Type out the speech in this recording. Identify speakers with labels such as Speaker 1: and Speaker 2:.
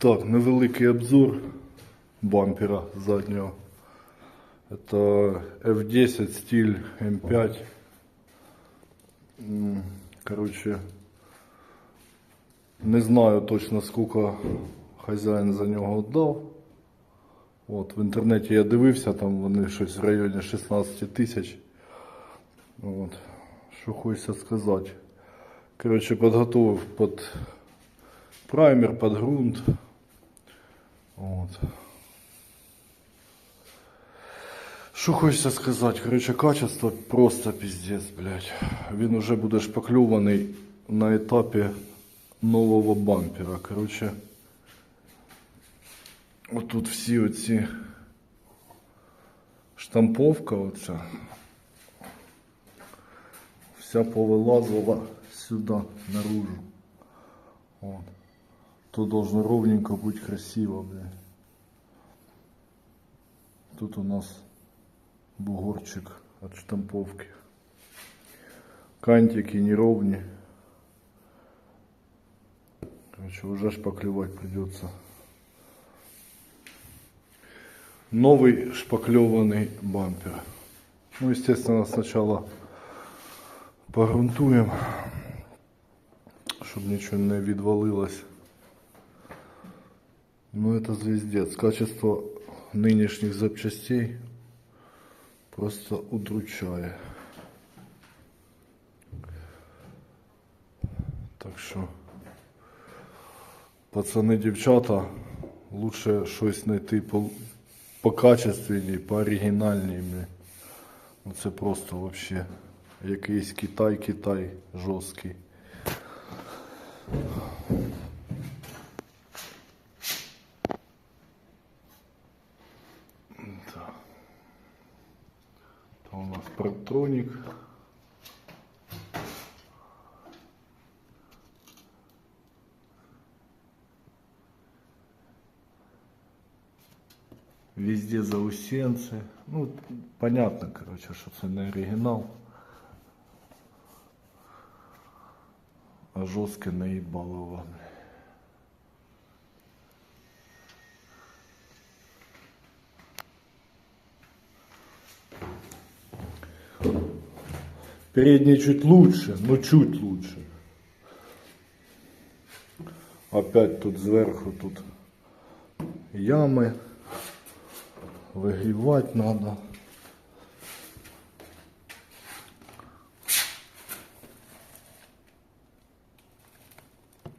Speaker 1: Так, невеликий обзор бампера заднього. Это F10 стиль M5. Короче, не знаю точно скільки хазяїн за нього дав. От, в інтернеті я дивився, там вони щось в районі 16 тисяч. От. Що хочеться сказати. Короче, підготував під праймер, під ґрунт. От. Що хочеться сказати? Короче, качество просто пиздец, блядь. Він уже буде шпакльований на етапі нового бампера. Короче, отут всі оці штамповка оця. Вся повилазила сюда, наружу. Вот Тут должно ровненько быть красиво, блядь. Тут у нас бугорчик от штамповки. Кантики неровные. Короче, уже шпаклевать придется. Новый шпаклеванный бампер. Ну, естественно, сначала погрунтуємо, щоб нічого не відвалилось. Ну, это звездец. Качество нынешних запчастей просто удручає. Так що, пацани, дівчата, лучше щось знайти по, по качественній, по оригінальній. Ну, Це просто вообще якийсь Китай-Китай жорсткий. Нас парктроник. Везде заусенцы. Ну, понятно, короче, що це не оригінал. А жорстке наїбало вам. Передний чуть лучше, но чуть лучше. Опять тут зверху тут ями. Вигрівати треба.